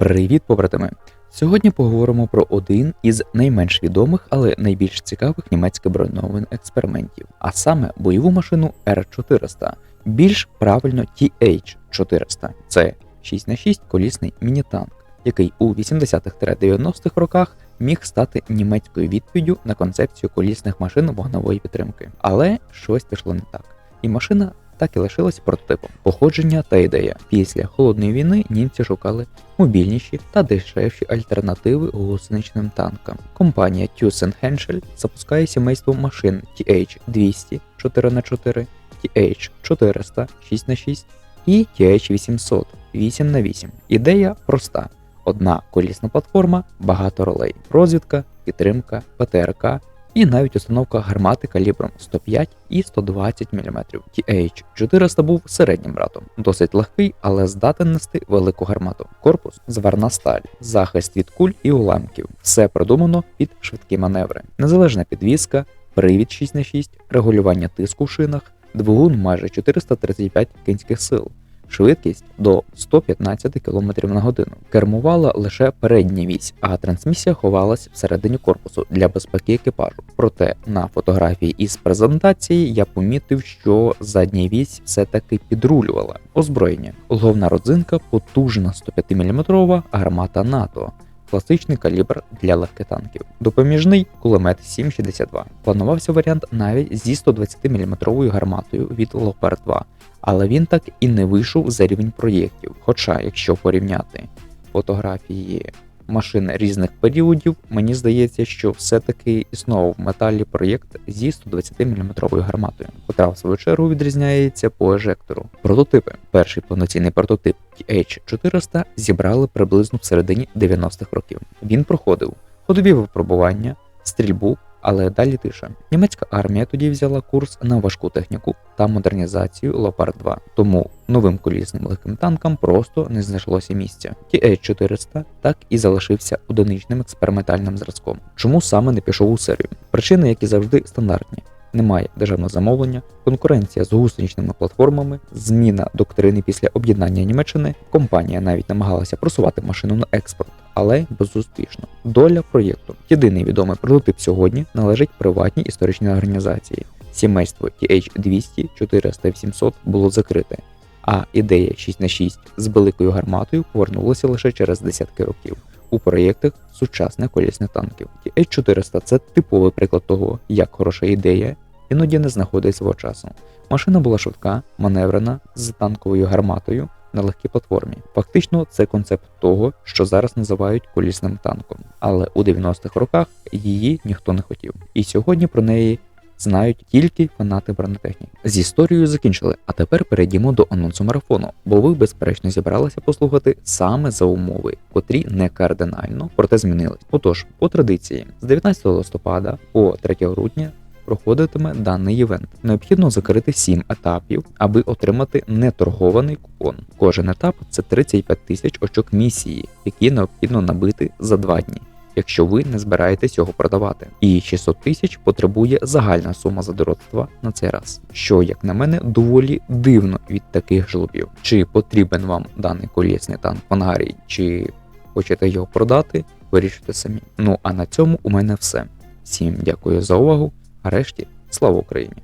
Привіт, побратими! Сьогодні поговоримо про один із найменш відомих, але найбільш цікавих німецьких броньованих експериментів, а саме бойову машину R400, більш правильно TH400. Це 6х6 колісний мінітанк, який у 80-х-90-х роках міг стати німецькою відповіддю на концепцію колісних машин вогневої підтримки. Але щось пішло не так, і машина так і лишилась прототипом. Походження та ідея. Після холодної війни німці шукали мобільніші та дешевші альтернативи гусеничним танкам. Компанія Thyssen Henschel запускає сімейство машин TH200 4х4, TH400 6х6 і TH800 8х8. Ідея проста. Одна колісна платформа, багато ролей, розвідка, підтримка, ПТРК і навіть установка гармати калібром 105 і 120 мм. TH400 був середнім братом, досить легкий, але здатен нести велику гармату. Корпус зварна сталь, захист від куль і уламків. Все продумано під швидкі маневри. Незалежна підвізка, привід 6х6, регулювання тиску в шинах, двигун майже 435 кінських сил. Швидкість до 115 км на годину. Кермувала лише передня вісь, а трансмісія ховалась всередині корпусу для безпеки екіпажу. Проте на фотографії із презентації я помітив, що задня вісь все-таки підрулювала озброєння. Головна родзинка потужна 105 мм гармата НАТО. Класичний калібр для легких танків. Допоміжний кулемет 7,62. Планувався варіант навіть зі 120 мм гарматою від Leopard 2, але він так і не вийшов за рівень проєктів. Хоча, якщо порівняти фотографії машин різних періодів, мені здається, що все-таки існував в металі проєкт зі 120 мм гарматою, котра в свою чергу відрізняється по ежектору. Прототипи. Перший повноцінний прототип TH400 зібрали приблизно в середині 90-х років. Він проходив ходові випробування, стрільбу. Але далі тиша. Німецька армія тоді взяла курс на важку техніку та модернізацію Leopard 2, тому новим колісним легким танкам просто не знайшлося місця. TH400 так і залишився одиничним експериментальним зразком. Чому саме не пішов у серію? Причини, як і завжди, стандартні. Немає державного замовлення, конкуренція з гусеничними платформами, зміна доктрини після об'єднання Німеччини. Компанія навіть намагалася просувати машину на експорт, але безуспішно. Доля проєкту. Єдиний відомий прототип сьогодні належить приватній історичній організації. Сімейство TH200, 400 700 було закрите, а ідея 6х6 з великою гарматою повернулася лише через десятки років. У проєктах сучасних колісних танків. TH400 це типовий приклад того, як хороша ідея іноді не знаходить свого часу. Машина була швидка, маневрена з танковою гарматою на легкій платформі. Фактично, це концепт того, що зараз називають колісним танком, але у 90-х роках її ніхто не хотів. І сьогодні про неї знають тільки фанати бронетехніки. З історією закінчили, а тепер перейдімо до анонсу марафону, бо ви безперечно зібралися послухати саме за умови, котрі не кардинально, проте змінились. Отож, по традиції, з 19 листопада по 3 грудня. Проходитиме даний івент. Необхідно закрити 7 етапів, аби отримати неторгований купон. Кожен етап це 35 тисяч очок місії, які необхідно набити за 2 дні якщо ви не збираєтесь його продавати. І 600 тисяч потребує загальна сума задородства на цей раз, що, як на мене, доволі дивно від таких жлобів. Чи потрібен вам даний колісний танк в ангарі, чи хочете його продати, вирішите самі. Ну а на цьому у мене все. Всім дякую за увагу, а решті слава Україні!